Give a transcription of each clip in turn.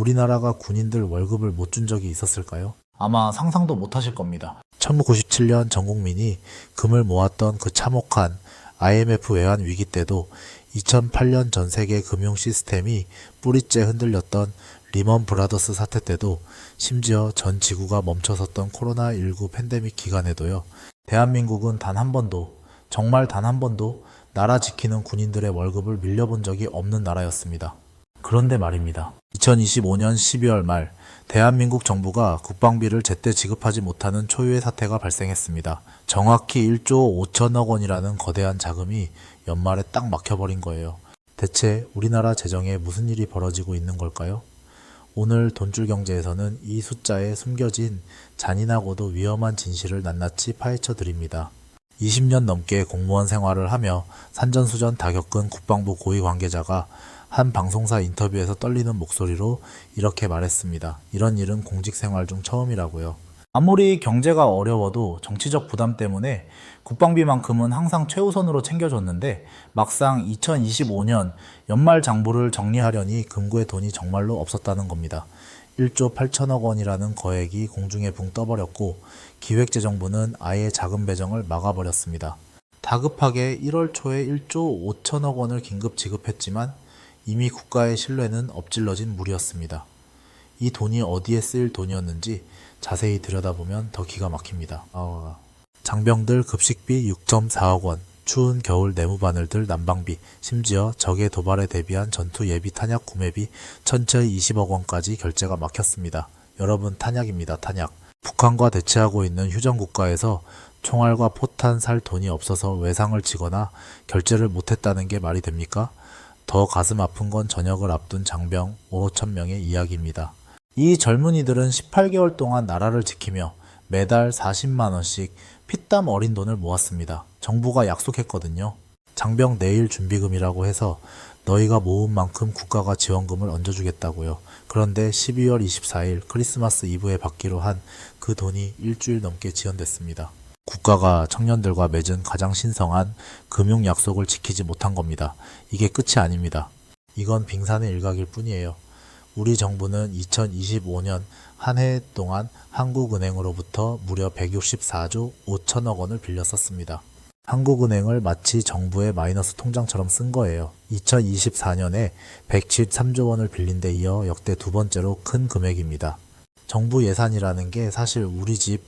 우리나라가 군인들 월급을 못 준 적이 있었을까요? 아마 상상도 못 하실 겁니다. 1997년 전 국민이 금을 모았던 그 참혹한 IMF 외환 위기 때도 2008년 전 세계 금융 시스템이 뿌리째 흔들렸던 리먼 브라더스 사태 때도 심지어 전 지구가 멈춰섰던 코로나19 팬데믹 기간에도요. 대한민국은 단 한 번도 정말 단 한 번도 나라 지키는 군인들의 월급을 밀려본 적이 없는 나라였습니다. 그런데 말입니다. 2025년 12월 말 대한민국 정부가 국방비를 제때 지급하지 못하는 초유의 사태가 발생했습니다. 정확히 1조 5천억 원이라는 거대한 자금이 연말에 딱 막혀버린 거예요. 대체 우리나라 재정에 무슨 일이 벌어지고 있는 걸까요? 오늘 돈줄 경제에서는 이 숫자에 숨겨진 잔인하고도 위험한 진실을 낱낱이 파헤쳐 드립니다. 20년 넘게 공무원 생활을 하며 산전수전 다 겪은 국방부 고위 관계자가 한 방송사 인터뷰에서 떨리는 목소리로 이렇게 말했습니다. 이런 일은 공직 생활 중 처음이라고요. 아무리 경제가 어려워도 정치적 부담 때문에 국방비만큼은 항상 최우선으로 챙겨줬는데 막상 2025년 연말 장부를 정리하려니 금고에 돈이 정말로 없었다는 겁니다. 1조 8천억 원이라는 거액이 공중에 붕 떠버렸고 기획재정부는 아예 자금 배정을 막아버렸습니다. 다급하게 1월 초에 1조 5천억 원을 긴급 지급했지만 이미 국가의 신뢰는 엎질러진 물이었습니다. 이 돈이 어디에 쓰일 돈이었는지 자세히 들여다보면 더 기가 막힙니다. 아, 장병들 급식비 6.4억 원, 추운 겨울 내무바늘들 난방비, 심지어 적의 도발에 대비한 전투 예비 탄약 구매비 천천히 20억 원까지 결제가 막혔습니다. 여러분 탄약입니다. 탄약. 북한과 대치하고 있는 휴전 국가에서 총알과 포탄 살 돈이 없어서 외상을 치거나 결제를 못했다는 게 말이 됩니까? 더 가슴 아픈 건 전역을 앞둔 장병 5, 5천 명의 이야기입니다. 이 젊은이들은 18개월 동안 나라를 지키며 매달 40만 원씩 피땀 어린 돈을 모았습니다. 정부가 약속했거든요. 장병 내일 준비금이라고 해서 너희가 모은 만큼 국가가 지원금을 얹어주겠다고요. 그런데 12월 24일 크리스마스 이브에 받기로 한 그 돈이 일주일 넘게 지연됐습니다. 국가가 청년들과 맺은 가장 신성한 금융 약속을 지키지 못한 겁니다. 이게 끝이 아닙니다. 이건 빙산의 일각일 뿐이에요. 우리 정부는 2025년 한 해 동안 한국은행으로부터 무려 164조 5천억 원을 빌려 썼습니다. 한국은행을 마치 정부의 마이너스 통장처럼 쓴 거예요. 2024년에 173조 원을 빌린 데 이어 역대 두 번째로 큰 금액입니다. 정부 예산이라는 게 사실 우리 집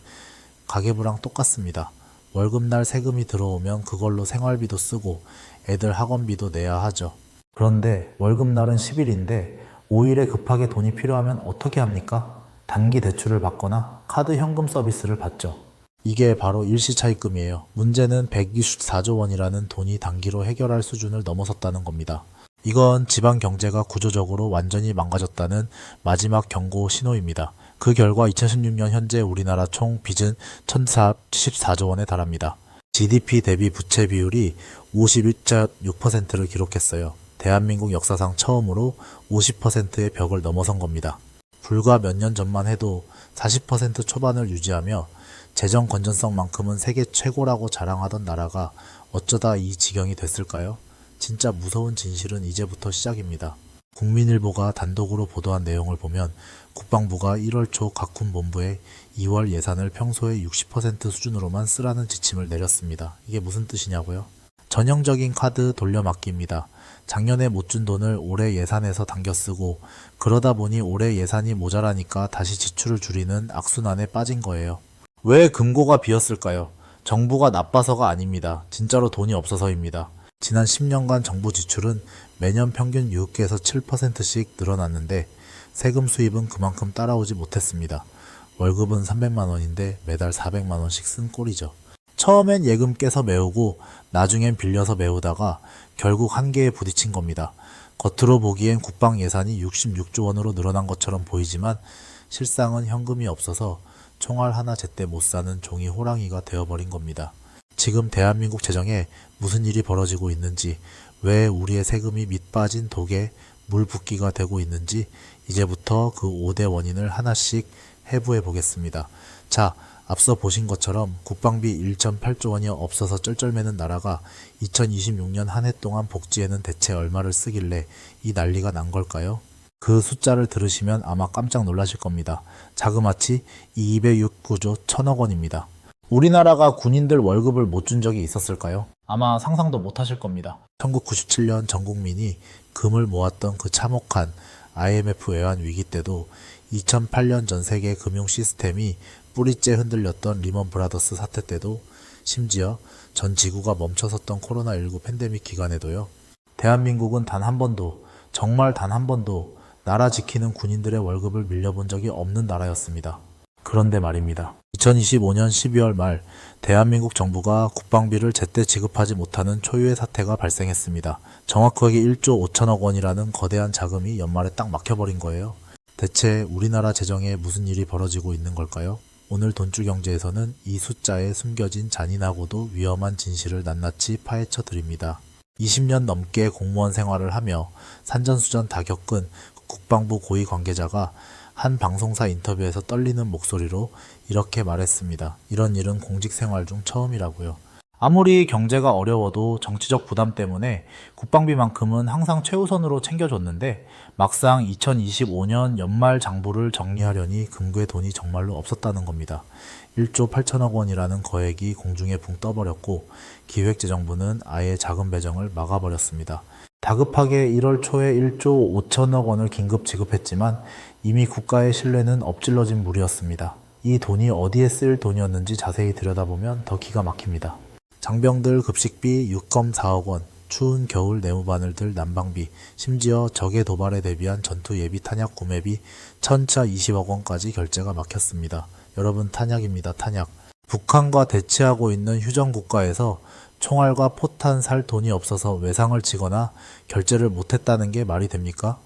가계부랑 똑같습니다. 월급날 세금이 들어오면 그걸로 생활비도 쓰고 애들 학원비도 내야 하죠. 그런데 월급날은 10일인데 5일에 급하게 돈이 필요하면 어떻게 합니까? 단기 대출을 받거나 카드 현금 서비스를 받죠. 이게 바로 일시차입금이에요. 문제는 124조 원이라는 돈이 단기로 해결할 수준을 넘어섰다는 겁니다. 이건 지방 경제가 구조적으로 완전히 망가졌다는 마지막 경고 신호입니다. 그 결과 2016년 현재 우리나라 총 빚은 1,474조 원에 달합니다. GDP 대비 부채 비율이 51.6%를 기록했어요. 대한민국 역사상 처음으로 50%의 벽을 넘어선 겁니다. 불과 몇 년 전만 해도 40% 초반을 유지하며 재정 건전성만큼은 세계 최고라고 자랑하던 나라가 어쩌다 이 지경이 됐을까요? 진짜 무서운 진실은 이제부터 시작입니다. 국민일보가 단독으로 보도한 내용을 보면 국방부가 1월 초 각 군 본부에 2월 예산을 평소의 60% 수준으로만 쓰라는 지침을 내렸습니다. 이게 무슨 뜻이냐고요? 전형적인 카드 돌려막기입니다. 작년에 못 준 돈을 올해 예산에서 당겨 쓰고 그러다 보니 올해 예산이 모자라니까 다시 지출을 줄이는 악순환에 빠진 거예요. 왜 금고가 비었을까요? 정부가 나빠서가 아닙니다. 진짜로 돈이 없어서입니다. 지난 10년간 정부 지출은 매년 평균 6에서 7%씩 늘어났는데 세금 수입은 그만큼 따라오지 못했습니다. 월급은 300만 원인데 매달 400만 원씩 쓴 꼴이죠. 처음엔 예금 깨서 메우고 나중엔 빌려서 메우다가 결국 한계에 부딪힌 겁니다. 겉으로 보기엔 국방 예산이 66조 원으로 늘어난 것처럼 보이지만 실상은 현금이 없어서 총알 하나 제때 못 사는 종이 호랑이가 되어버린 겁니다. 지금 대한민국 재정에 무슨 일이 벌어지고 있는지, 왜 우리의 세금이 밑빠진 독에 물 붓기가 되고 있는지 이제부터 그 5대 원인을 하나씩 해부해 보겠습니다. 자, 앞서 보신 것처럼 국방비 1.8조 원이 없어서 쩔쩔매는 나라가 2026년 한 해 동안 복지에는 대체 얼마를 쓰길래 이 난리가 난 걸까요? 그 숫자를 들으시면 아마 깜짝 놀라실 겁니다. 자그마치 269조 1000억 원입니다. 우리나라가 군인들 월급을 못 준 적이 있었을까요? 아마 상상도 못 하실 겁니다. 1997년 전 국민이 금을 모았던 그 참혹한 IMF 외환 위기 때도 2008년 전 세계 금융 시스템이 뿌리째 흔들렸던 리먼 브라더스 사태 때도 심지어 전 지구가 멈춰섰던 코로나19 팬데믹 기간에도요. 대한민국은 단 한 번도, 정말 단 한 번도 나라 지키는 군인들의 월급을 밀려본 적이 없는 나라였습니다. 그런데 말입니다. 2025년 12월 말 대한민국 정부가 국방비를 제때 지급하지 못하는 초유의 사태가 발생했습니다. 정확하게 1조 5천억 원이라는 거대한 자금이 연말에 딱 막혀버린 거예요. 대체 우리나라 재정에 무슨 일이 벌어지고 있는 걸까요? 오늘 돈줄 경제에서는 이 숫자에 숨겨진 잔인하고도 위험한 진실을 낱낱이 파헤쳐 드립니다. 20년 넘게 공무원 생활을 하며 산전수전 다 겪은 국방부 고위 관계자가 한 방송사 인터뷰에서 떨리는 목소리로 이렇게 말했습니다. 이런 일은 공직 생활 중 처음이라고요. 아무리 경제가 어려워도 정치적 부담 때문에 국방비만큼은 항상 최우선으로 챙겨줬는데 막상 2025년 연말 장부를 정리하려니 금괴 돈이 정말로 없었다는 겁니다. 1조 8천억 원이라는 거액이 공중에 붕 떠버렸고 기획재정부는 아예 자금 배정을 막아버렸습니다. 다급하게 1월 초에 1조 5천억 원을 긴급 지급했지만 이미 국가의 신뢰는 엎질러진 물이었습니다. 이 돈이 어디에 쓸 돈이었는지 자세히 들여다보면 더 기가 막힙니다. 장병들 급식비 6검 4억 원, 추운 겨울 내무바늘들 난방비, 심지어 적의 도발에 대비한 전투 예비 탄약 구매비 1000차 20억 원까지 결제가 막혔습니다. 여러분 탄약입니다. 탄약. 북한과 대치하고 있는 휴전 국가에서 총알과 포탄 살 돈이 없어서 외상을 치거나 결제를 못했다는 게 말이 됩니까?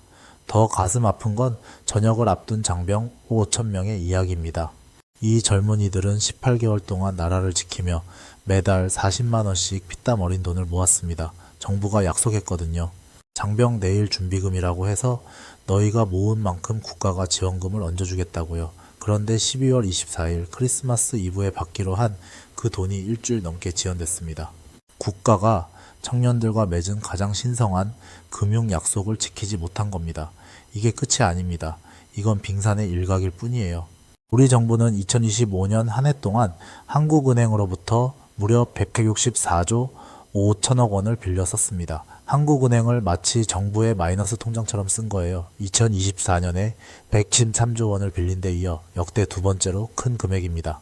더 가슴 아픈 건 전역을 앞둔 장병 5천 명의 이야기입니다. 이 젊은이들은 18개월 동안 나라를 지키며 매달 40만 원씩 피땀 어린 돈을 모았습니다. 정부가 약속했거든요. 장병 내일 준비금이라고 해서 너희가 모은 만큼 국가가 지원금을 얹어주겠다고요. 그런데 12월 24일 크리스마스 이브에 받기로 한 그 돈이 일주일 넘게 지연됐습니다. 국가가 청년들과 맺은 가장 신성한 금융 약속을 지키지 못한 겁니다. 이게 끝이 아닙니다. 이건 빙산의 일각일 뿐이에요. 우리 정부는 2025년 한 해 동안 한국은행으로부터 무려 164조 5천억 원을 빌려 썼습니다. 한국은행을 마치 정부의 마이너스 통장처럼 쓴 거예요. 2024년에 113조 원을 빌린 데 이어 역대 두 번째로 큰 금액입니다.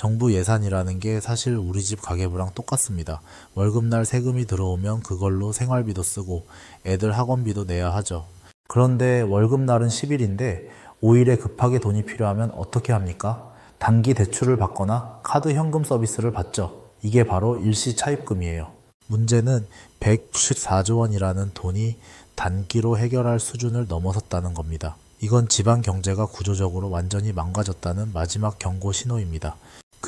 정부 예산이라는 게 사실 우리 집 가계부랑 똑같습니다. 월급날 세금이 들어오면 그걸로 생활비도 쓰고 애들 학원비도 내야 하죠. 그런데 월급날은 10일인데 5일에 급하게 돈이 필요하면 어떻게 합니까? 단기 대출을 받거나 카드 현금 서비스를 받죠. 이게 바로 일시 차입금이에요. 문제는 114조 원이라는 돈이 단기로 해결할 수준을 넘어섰다는 겁니다. 이건 지방 경제가 구조적으로 완전히 망가졌다는 마지막 경고 신호입니다.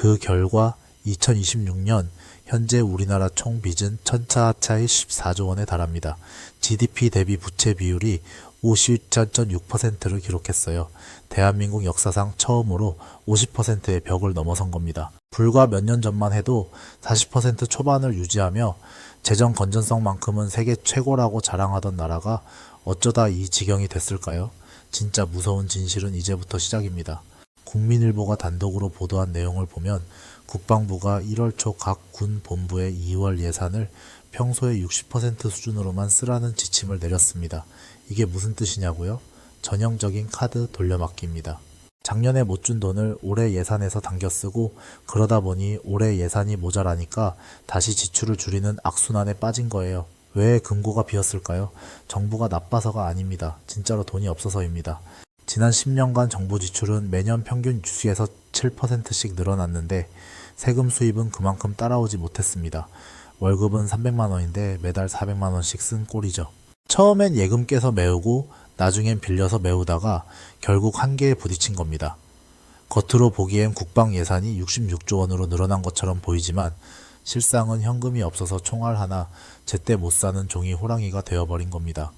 그 결과 2026년 현재 우리나라 총 빚은 천차하차의 14조 원에 달합니다. GDP 대비 부채 비율이 54.6%를 기록했어요. 대한민국 역사상 처음으로 50%의 벽을 넘어선 겁니다. 불과 몇 년 전만 해도 40% 초반을 유지하며 재정 건전성만큼은 세계 최고라고 자랑하던 나라가 어쩌다 이 지경이 됐을까요? 진짜 무서운 진실은 이제부터 시작입니다. 국민일보가 단독으로 보도한 내용을 보면 국방부가 1월 초 각 군 본부의 2월 예산을 평소의 60% 수준으로만 쓰라는 지침을 내렸습니다. 이게 무슨 뜻이냐고요? 전형적인 카드 돌려막기입니다. 작년에 못 준 돈을 올해 예산에서 당겨 쓰고 그러다 보니 올해 예산이 모자라니까 다시 지출을 줄이는 악순환에 빠진 거예요. 왜 금고가 비었을까요? 정부가 나빠서가 아닙니다. 진짜로 돈이 없어서입니다. 지난 10년간 정부 지출은 매년 평균 6에서 7%씩 늘어났는데 세금 수입은 그만큼 따라오지 못했습니다. 월급은 300만 원인데 매달 400만 원씩 쓴 꼴이죠. 처음엔 예금 깨서 메우고 나중엔 빌려서 메우다가 결국 한계에 부딪힌 겁니다. 겉으로 보기엔 국방 예산이 66조 원으로 늘어난 것처럼 보이지만 실상은 현금이 없어서 총알 하나 제때 못 사는 종이 호랑이가 되어버린 겁니다.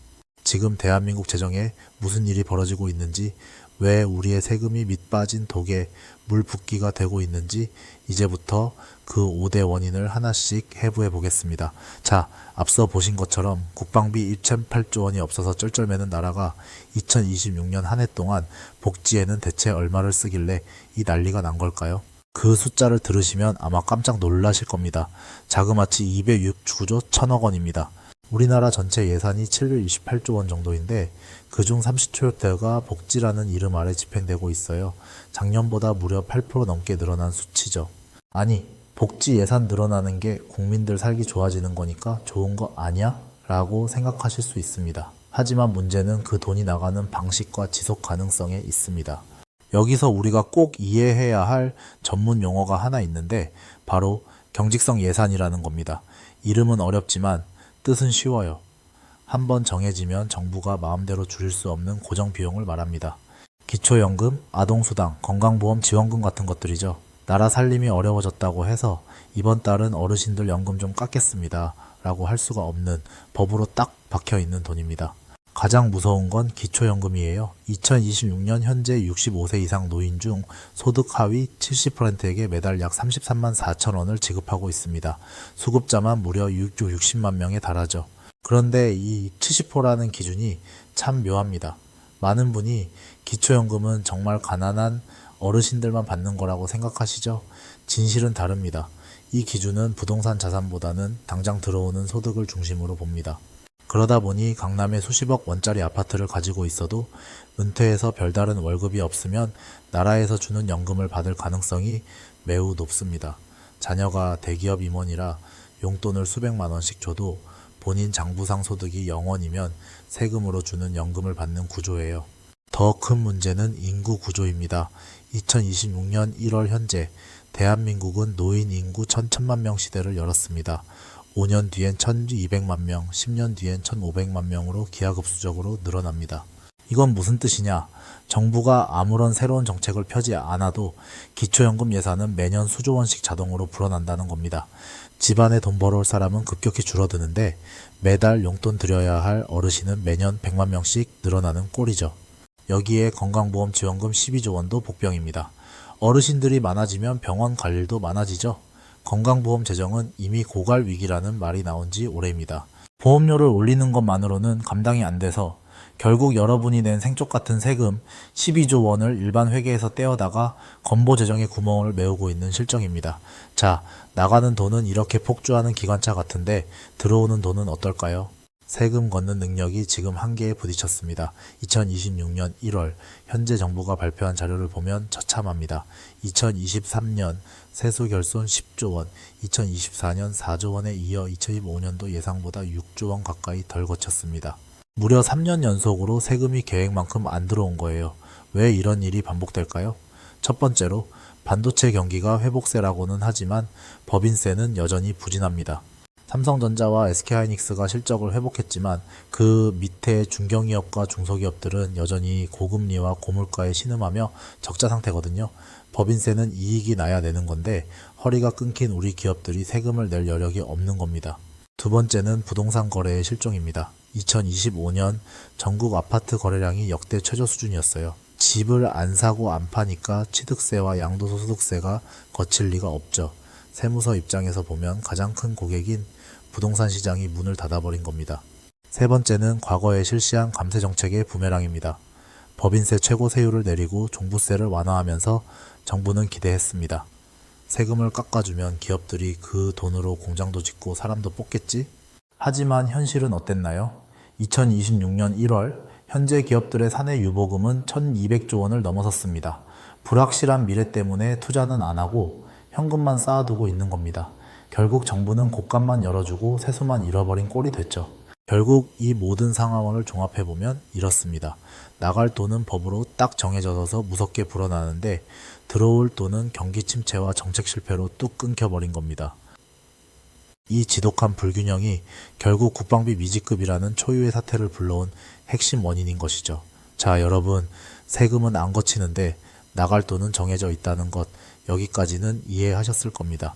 지금 대한민국 재정에 무슨 일이 벌어지고 있는지, 왜 우리의 세금이 밑빠진 독에 물 붓기가 되고 있는지 이제부터 그 5대 원인을 하나씩 해부해 보겠습니다. 자, 앞서 보신 것처럼 국방비 1,008조 원이 없어서 쩔쩔매는 나라가 2026년 한 해 동안 복지에는 대체 얼마를 쓰길래 이 난리가 난 걸까요? 그 숫자를 들으시면 아마 깜짝 놀라실 겁니다. 자그마치 209조 1000억 원입니다. 우리나라 전체 예산이 728조 원 정도인데 그중 30초대가 복지라는 이름 아래 집행되고 있어요. 작년보다 무려 8% 넘게 늘어난 수치죠. 아니, 복지 예산 늘어나는 게 국민들 살기 좋아지는 거니까 좋은 거 아니야? 라고 생각하실 수 있습니다. 하지만 문제는 그 돈이 나가는 방식과 지속 가능성에 있습니다. 여기서 우리가 꼭 이해해야 할 전문 용어가 하나 있는데 바로 경직성 예산이라는 겁니다. 이름은 어렵지만 뜻은 쉬워요. 한번 정해지면 정부가 마음대로 줄일 수 없는 고정 비용을 말합니다. 기초연금, 아동수당, 건강보험 지원금 같은 것들이죠. 나라 살림이 어려워졌다고 해서 이번 달은 어르신들 연금 좀 깎겠습니다. 라고 할 수가 없는 법으로 딱 박혀 있는 돈입니다. 가장 무서운 건 기초연금이에요. 2026년 현재 65세 이상 노인 중 소득 하위 70%에게 매달 약 33만 4천 원을 지급하고 있습니다. 수급자만 무려 660만 명에 달하죠. 그런데 이 70%라는 기준이 참 묘합니다. 많은 분이 기초연금은 정말 가난한 어르신들만 받는 거라고 생각하시죠? 진실은 다릅니다. 이 기준은 부동산 자산보다는 당장 들어오는 소득을 중심으로 봅니다. 그러다 보니 강남에 수십억 원짜리 아파트를 가지고 있어도 은퇴해서 별다른 월급이 없으면 나라에서 주는 연금을 받을 가능성이 매우 높습니다. 자녀가 대기업 임원이라 용돈을 수백만 원씩 줘도 본인 장부상 소득이 0원이면 세금으로 주는 연금을 받는 구조예요. 더 큰 문제는 인구 구조입니다. 2026년 1월 현재 대한민국은 노인 인구 1100만 명 시대를 열었습니다. 5년 뒤엔 1200만 명, 10년 뒤엔 1500만 명으로 기하급수적으로 늘어납니다. 이건 무슨 뜻이냐? 정부가 아무런 새로운 정책을 펴지 않아도 기초연금 예산은 매년 수조 원씩 자동으로 불어난다는 겁니다. 집안에 돈 벌어올 사람은 급격히 줄어드는데 매달 용돈 드려야 할 어르신은 매년 100만 명씩 늘어나는 꼴이죠. 여기에 건강보험 지원금 12조 원도 복병입니다. 어르신들이 많아지면 병원 갈 일도 많아지죠. 건강보험 재정은 이미 고갈 위기라는 말이 나온 지 오래입니다. 보험료를 올리는 것만으로는 감당이 안 돼서 결국 여러분이 낸 생쪽 같은 세금 12조 원을 일반 회계에서 떼어다가 건보 재정의 구멍을 메우고 있는 실정입니다. 자, 나가는 돈은 이렇게 폭주하는 기관차 같은데 들어오는 돈은 어떨까요? 세금 걷는 능력이 지금 한계에 부딪혔습니다. 2026년 1월 현재 정부가 발표한 자료를 보면 처참합니다. 2023년 세수 결손 10조 원, 2024년 4조 원에 이어 2025년도 예상보다 6조 원 가까이 덜 거쳤습니다. 무려 3년 연속으로 세금이 계획만큼 안 들어온 거예요. 왜 이런 일이 반복될까요? 첫 번째로 반도체 경기가 회복세라고는 하지만 법인세는 여전히 부진합니다. 삼성전자와 SK하이닉스가 실적을 회복했지만 그 밑에 중견기업과 중소기업들은 여전히 고금리와 고물가에 신음하며 적자 상태거든요. 법인세는 이익이 나야 내는 건데 허리가 끊긴 우리 기업들이 세금을 낼 여력이 없는 겁니다. 두 번째는 부동산 거래의 실종입니다. 2025년 전국 아파트 거래량이 역대 최저 수준이었어요. 집을 안 사고 안 파니까 취득세와 양도소득세가 거칠 리가 없죠. 세무서 입장에서 보면 가장 큰 고객인 부동산 시장이 문을 닫아버린 겁니다. 세 번째는 과거에 실시한 감세 정책의 부메랑입니다. 법인세 최고 세율을 내리고 종부세를 완화하면서 정부는 기대했습니다. 세금을 깎아주면 기업들이 그 돈으로 공장도 짓고 사람도 뽑겠지? 하지만 현실은 어땠나요? 2026년 1월 현재 기업들의 사내 유보금은 1200조 원을 넘어섰습니다. 불확실한 미래 때문에 투자는 안 하고 현금만 쌓아두고 있는 겁니다. 결국 정부는 곳간만 열어주고 세수만 잃어버린 꼴이 됐죠. 결국 이 모든 상황을 종합해보면 이렇습니다. 나갈 돈은 법으로 딱 정해져서 무섭게 불어나는데 들어올 돈은 경기 침체와 정책 실패로 뚝 끊겨버린 겁니다. 이 지독한 불균형이 결국 국방비 미지급이라는 초유의 사태를 불러온 핵심 원인인 것이죠. 자, 여러분, 세금은 안 거치는데 나갈 돈은 정해져 있다는 것, 여기까지는 이해하셨을 겁니다.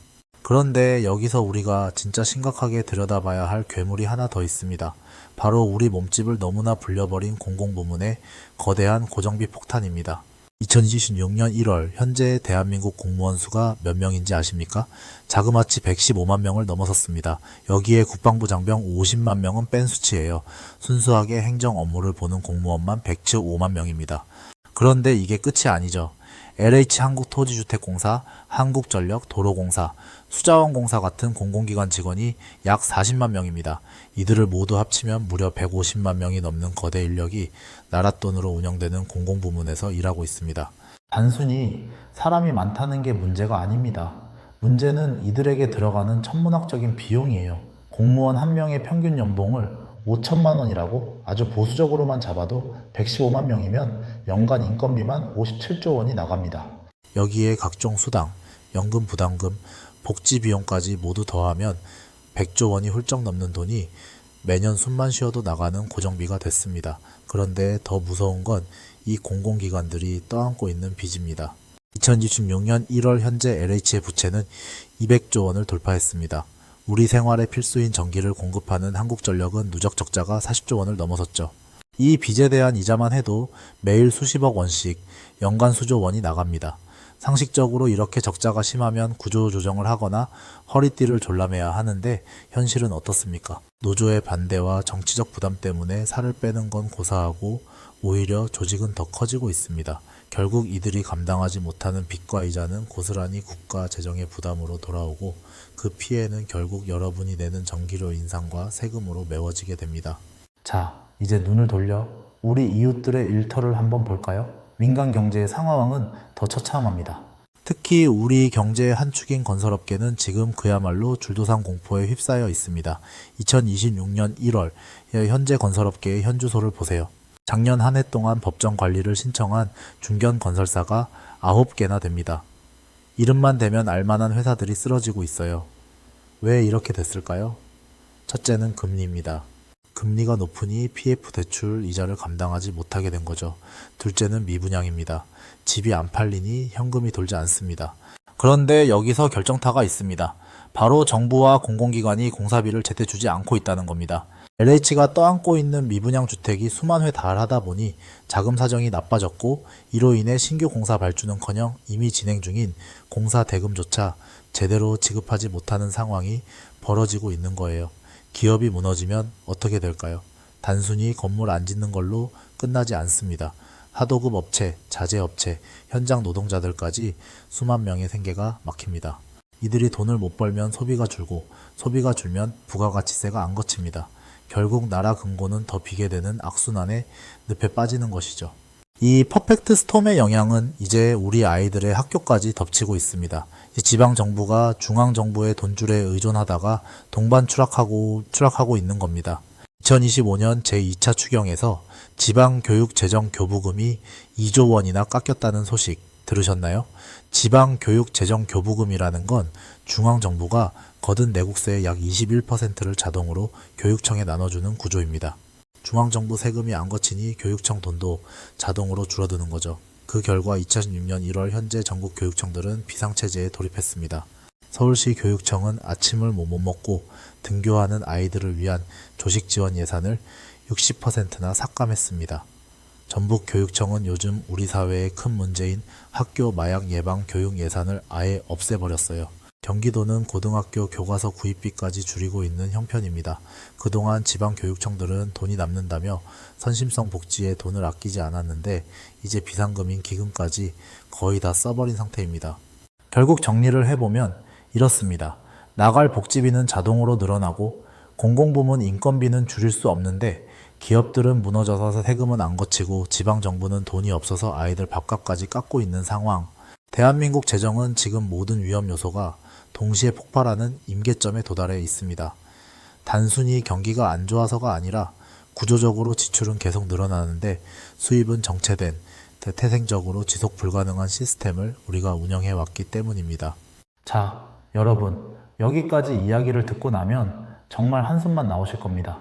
그런데 여기서 우리가 진짜 심각하게 들여다봐야 할 괴물이 하나 더 있습니다. 바로 우리 몸집을 너무나 불려버린 공공부문의 거대한 고정비 폭탄입니다. 2026년 1월 현재 대한민국 공무원 수가 몇 명인지 아십니까? 자그마치 115만 명을 넘어섰습니다. 여기에 국방부 장병 50만 명은 뺀 수치예요. 순수하게 행정 업무를 보는 공무원만 115만 명입니다. 그런데 이게 끝이 아니죠. LH 한국토지주택공사, 한국전력, 도로공사, 수자원공사 같은 공공기관 직원이 약 40만 명입니다. 이들을 모두 합치면 무려 150만 명이 넘는 거대 인력이 나라 돈으로 운영되는 공공부문에서 일하고 있습니다. 단순히 사람이 많다는 게 문제가 아닙니다. 문제는 이들에게 들어가는 천문학적인 비용이에요. 공무원 한 명의 평균 연봉을 5천만 원이라고 아주 보수적으로만 잡아도 115만 명이면 연간 인건비만 57조 원이 나갑니다. 여기에 각종 수당, 연금 부담금, 복지 비용까지 모두 더하면 100조 원이 훌쩍 넘는 돈이 매년 숨만 쉬어도 나가는 고정비가 됐습니다. 그런데 더 무서운 건 이 공공기관들이 떠안고 있는 빚입니다. 2026년 1월 현재 LH의 부채는 200조 원을 돌파했습니다. 우리 생활에 필수인 전기를 공급하는 한국전력은 누적 적자가 40조 원을 넘어섰죠. 이 빚에 대한 이자만 해도 매일 수십억 원씩 연간 수조 원이 나갑니다. 상식적으로 이렇게 적자가 심하면 구조 조정을 하거나 허리띠를 졸라매야 하는데 현실은 어떻습니까? 노조의 반대와 정치적 부담 때문에 살을 빼는 건 고사하고 오히려 조직은 더 커지고 있습니다. 결국 이들이 감당하지 못하는 빚과 이자는 고스란히 국가 재정의 부담으로 돌아오고 그 피해는 결국 여러분이 내는 전기료 인상과 세금으로 메워지게 됩니다. 자, 이제 눈을 돌려 우리 이웃들의 일터를 한번 볼까요? 민간 경제의 상황은 더 처참합니다. 특히 우리 경제의 한 축인 건설업계는 지금 그야말로 줄도상 공포에 휩싸여 있습니다. 2026년 1월 현재 건설업계의 현주소를 보세요. 작년 한 해 동안 법정 관리를 신청한 중견 건설사가 9개나 됩니다. 이름만 대면 알만한 회사들이 쓰러지고 있어요. 왜 이렇게 됐을까요? 첫째는 금리입니다. 금리가 높으니 PF 대출 이자를 감당하지 못하게 된 거죠. 둘째는 미분양입니다. 집이 안 팔리니 현금이 돌지 않습니다. 그런데 여기서 결정타가 있습니다. 바로 정부와 공공기관이 공사비를 제때 주지 않고 있다는 겁니다. LH가 떠안고 있는 미분양 주택이 수만 회 달하다 보니 자금 사정이 나빠졌고 이로 인해 신규 공사 발주는커녕 이미 진행 중인 공사 대금조차 제대로 지급하지 못하는 상황이 벌어지고 있는 거예요. 기업이 무너지면 어떻게 될까요? 단순히 건물 안 짓는 걸로 끝나지 않습니다. 하도급 업체, 자재 업체, 현장 노동자들까지 수만 명의 생계가 막힙니다. 이들이 돈을 못 벌면 소비가 줄고 소비가 줄면 부가가치세가 안 거칩니다. 결국 나라 근고는 더 비게 되는 악순환에 늪에 빠지는 것이죠. 이 퍼펙트 스톰의 영향은 이제 우리 아이들의 학교까지 덮치고 있습니다. 지방 정부가 중앙 정부의 돈줄에 의존하다가 동반 추락하고 추락하고 있는 겁니다. 2025년 제2차 추경에서 지방 교육 재정 교부금이 2조 원이나 깎였다는 소식 들으셨나요? 지방 교육 재정 교부금이라는 건 중앙 정부가 거둔 내국세의 약 21%를 자동으로 교육청에 나눠주는 구조입니다. 중앙정부 세금이 안 거치니 교육청 돈도 자동으로 줄어드는 거죠. 그 결과 2006년 1월 현재 전국 교육청들은 비상체제에 돌입했습니다. 서울시 교육청은 아침을 못 먹고 등교하는 아이들을 위한 조식 지원 예산을 60%나 삭감했습니다. 전북 교육청은 요즘 우리 사회의 큰 문제인 학교 마약 예방 교육 예산을 아예 없애버렸어요. 경기도는 고등학교 교과서 구입비까지 줄이고 있는 형편입니다. 그동안 지방교육청들은 돈이 남는다며 선심성 복지에 돈을 아끼지 않았는데 이제 비상금인 기금까지 거의 다 써버린 상태입니다. 결국 정리를 해보면 이렇습니다. 나갈 복지비는 자동으로 늘어나고 공공부문 인건비는 줄일 수 없는데 기업들은 무너져서 세금은 안 거치고 지방정부는 돈이 없어서 아이들 밥값까지 깎고 있는 상황. 대한민국 재정은 지금 모든 위험 요소가 동시에 폭발하는 임계점에 도달해 있습니다. 단순히 경기가 안 좋아서가 아니라 구조적으로 지출은 계속 늘어나는데 수입은 정체된 태생적으로 지속 불가능한 시스템을 우리가 운영해 왔기 때문입니다. 자, 여러분, 여기까지 이야기를 듣고 나면 정말 한숨만 나오실 겁니다.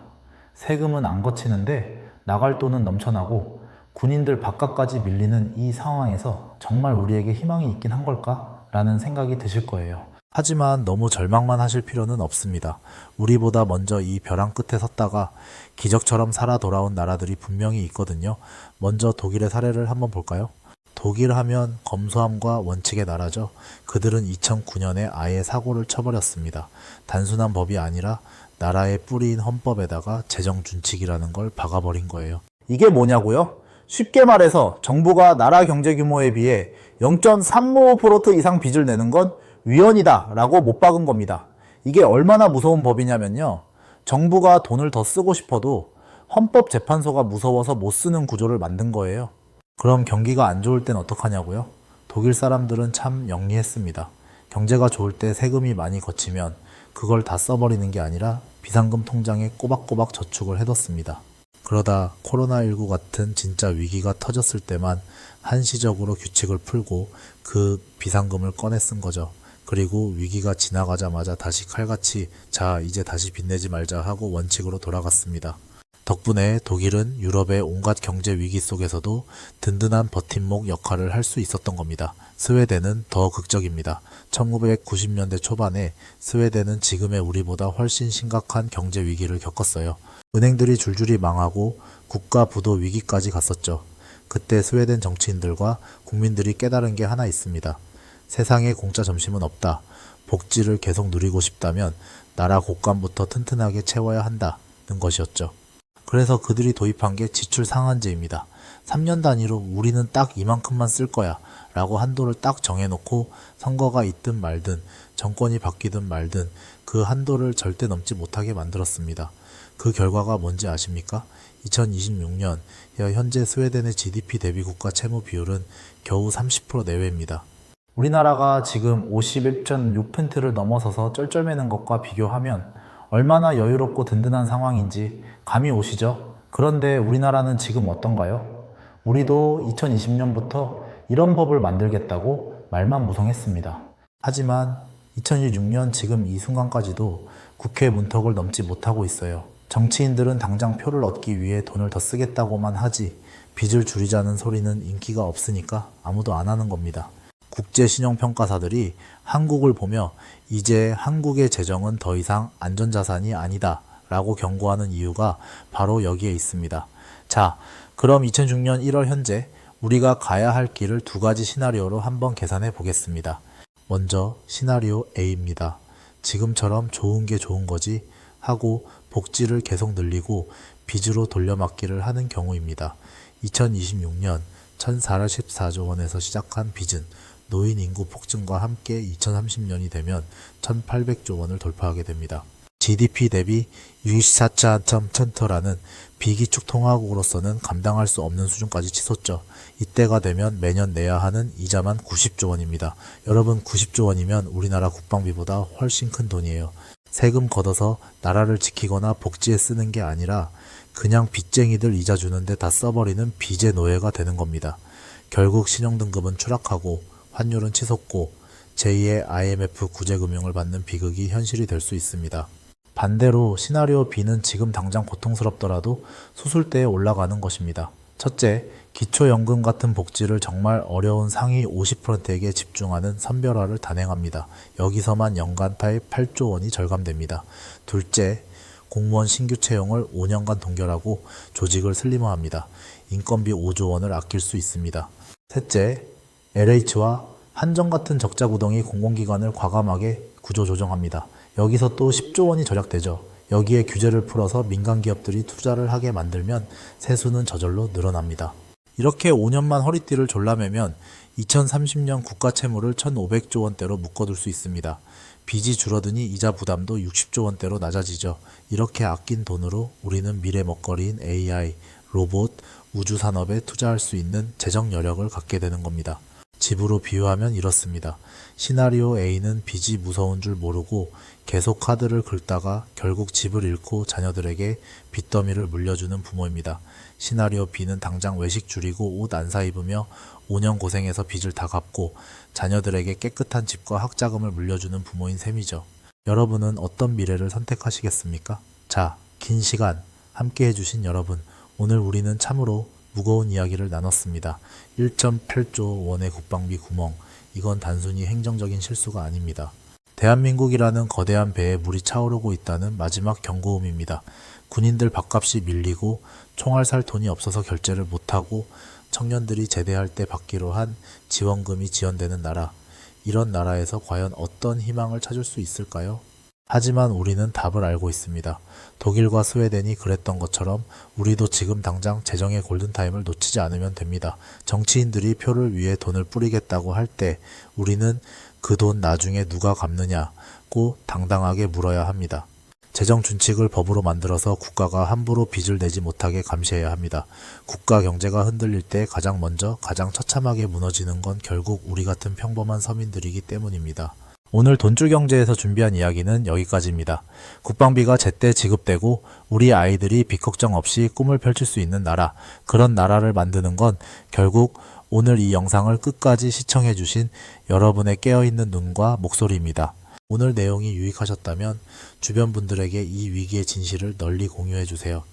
세금은 안 거치는데 나갈 돈은 넘쳐나고 군인들 바깥까지 밀리는 이 상황에서 정말 우리에게 희망이 있긴 한 걸까? 라는 생각이 드실 거예요. 하지만 너무 절망만 하실 필요는 없습니다. 우리보다 먼저 이 벼랑 끝에 섰다가 기적처럼 살아 돌아온 나라들이 분명히 있거든요. 먼저 독일의 사례를 한번 볼까요? 독일 하면 검소함과 원칙의 나라죠. 그들은 2009년에 아예 사고를 쳐버렸습니다. 단순한 법이 아니라 나라의 뿌리인 헌법에다가 재정 준칙이라는 걸 박아버린 거예요. 이게 뭐냐고요? 쉽게 말해서 정부가 나라 경제 규모에 비해 0.35% 이상 빚을 내는 건 위헌이다 라고 못 박은 겁니다. 이게 얼마나 무서운 법이냐면요. 정부가 돈을 더 쓰고 싶어도 헌법재판소가 무서워서 못 쓰는 구조를 만든 거예요. 그럼 경기가 안 좋을 땐 어떡하냐고요? 독일 사람들은 참 영리했습니다. 경제가 좋을 때 세금이 많이 거치면 그걸 다 써버리는 게 아니라 비상금 통장에 꼬박꼬박 저축을 해뒀습니다. 그러다 코로나19 같은 진짜 위기가 터졌을 때만 한시적으로 규칙을 풀고 그 비상금을 꺼내 쓴 거죠. 그리고 위기가 지나가자마자 다시 칼같이 자, 이제 다시 빚내지 말자 하고 원칙으로 돌아갔습니다. 덕분에 독일은 유럽의 온갖 경제 위기 속에서도 든든한 버팀목 역할을 할 수 있었던 겁니다. 스웨덴은 더 극적입니다. 1990년대 초반에 스웨덴은 지금의 우리보다 훨씬 심각한 경제 위기를 겪었어요. 은행들이 줄줄이 망하고 국가 부도 위기까지 갔었죠. 그때 스웨덴 정치인들과 국민들이 깨달은 게 하나 있습니다. 세상에 공짜 점심은 없다. 복지를 계속 누리고 싶다면 나라 곳간부터 튼튼하게 채워야 한다는 것이었죠. 그래서 그들이 도입한 게 지출 상한제입니다. 3년 단위로 우리는 딱 이만큼만 쓸 거야 라고 한도를 딱 정해놓고 선거가 있든 말든 정권이 바뀌든 말든 그 한도를 절대 넘지 못하게 만들었습니다. 그 결과가 뭔지 아십니까? 2026년 현재 스웨덴의 GDP 대비 국가 채무 비율은 겨우 30% 내외입니다. 우리나라가 지금 51.6%를 넘어서서 쩔쩔매는 것과 비교하면 얼마나 여유롭고 든든한 상황인지 감이 오시죠? 그런데 우리나라는 지금 어떤가요? 우리도 2020년부터 이런 법을 만들겠다고 말만 무성했습니다. 하지만 2016년 지금 이 순간까지도 국회 문턱을 넘지 못하고 있어요. 정치인들은 당장 표를 얻기 위해 돈을 더 쓰겠다고만 하지 빚을 줄이자는 소리는 인기가 없으니까 아무도 안 하는 겁니다. 국제신용평가사들이 한국을 보며 이제 한국의 재정은 더 이상 안전자산이 아니다 라고 경고하는 이유가 바로 여기에 있습니다. 자, 그럼 2006년 1월 현재 우리가 가야 할 길을 두 가지 시나리오로 한번 계산해 보겠습니다. 먼저 시나리오 A입니다. 지금처럼 좋은 게 좋은 거지 하고 복지를 계속 늘리고 빚으로 돌려막기를 하는 경우입니다. 2026년 1,414조 원에서 시작한 빚은 노인 인구 폭증과 함께 2030년이 되면 1,800조 원을 돌파하게 됩니다. GDP 대비 64.1%라는 비기축 통화국으로서는 감당할 수 없는 수준까지 치솟죠. 이때가 되면 매년 내야 하는 이자만 90조 원입니다. 여러분 90조 원이면 우리나라 국방비보다 훨씬 큰 돈이에요. 세금 걷어서 나라를 지키거나 복지에 쓰는 게 아니라 그냥 빚쟁이들 이자 주는데 다 써버리는 빚의 노예가 되는 겁니다. 결국 신용등급은 추락하고 환율은 치솟고 제2의 IMF 구제금융을 받는 비극이 현실이 될 수 있습니다. 반대로 시나리오 B는 지금 당장 고통스럽더라도 수술대에 올라가는 것입니다. 첫째, 기초연금 같은 복지를 정말 어려운 상위 50%에게 집중하는 선별화를 단행합니다. 여기서만 연간 8조 원이 절감됩니다. 둘째, 공무원 신규 채용을 5년간 동결하고 조직을 슬림화합니다. 인건비 5조 원을 아낄 수 있습니다. 셋째, LH와 한정 같은 적자 구덩이 공공기관을 과감하게 구조 조정합니다. 여기서 또 10조 원이 절약되죠. 여기에 규제를 풀어서 민간 기업들이 투자를 하게 만들면 세수는 저절로 늘어납니다. 이렇게 5년만 허리띠를 졸라매면 2030년 국가 채무를 1,500조 원대로 묶어둘 수 있습니다. 빚이 줄어드니 이자 부담도 60조 원대로 낮아지죠. 이렇게 아낀 돈으로 우리는 미래 먹거리인 AI, 로봇, 우주 산업에 투자할 수 있는 재정 여력을 갖게 되는 겁니다. 집으로 비유하면 이렇습니다. 시나리오 A는 빚이 무서운 줄 모르고 계속 카드를 긁다가 결국 집을 잃고 자녀들에게 빚더미를 물려주는 부모입니다. 시나리오 B는 당장 외식 줄이고 옷 안 사 입으며 5년 고생해서 빚을 다 갚고 자녀들에게 깨끗한 집과 학자금을 물려주는 부모인 셈이죠. 여러분은 어떤 미래를 선택하시겠습니까? 자, 긴 시간 함께 해주신 여러분, 오늘 우리는 참으로 무거운 이야기를 나눴습니다. 1.8조 원의 국방비 구멍, 이건 단순히 행정적인 실수가 아닙니다. 대한민국이라는 거대한 배에 물이 차오르고 있다는 마지막 경고음입니다. 군인들 밥값이 밀리고 총알 살 돈이 없어서 결제를 못하고 청년들이 제대할 때 받기로 한 지원금이 지연되는 나라. 이런 나라에서 과연 어떤 희망을 찾을 수 있을까요? 하지만 우리는 답을 알고 있습니다. 독일과 스웨덴이 그랬던 것처럼 우리도 지금 당장 재정의 골든타임을 놓치지 않으면 됩니다. 정치인들이 표를 위해 돈을 뿌리겠다고 할 때 우리는 그 돈 나중에 누가 갚느냐고 당당하게 물어야 합니다. 재정 준칙을 법으로 만들어서 국가가 함부로 빚을 내지 못하게 감시해야 합니다. 국가 경제가 흔들릴 때 가장 먼저 가장 처참하게 무너지는 건 결국 우리 같은 평범한 서민들이기 때문입니다. 오늘 돈줄 경제에서 준비한 이야기는 여기까지입니다. 국방비가 제때 지급되고 우리 아이들이 빚 걱정 없이 꿈을 펼칠 수 있는 나라, 그런 나라를 만드는 건 결국 오늘 이 영상을 끝까지 시청해 주신 여러분의 깨어있는 눈과 목소리입니다. 오늘 내용이 유익하셨다면 주변 분들에게 이 위기의 진실을 널리 공유해 주세요.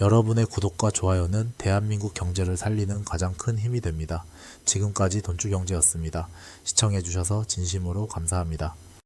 여러분의 구독과 좋아요는 대한민국 경제를 살리는 가장 큰 힘이 됩니다. 지금까지 돈주경제였습니다. 시청해 주셔서 진심으로 감사합니다.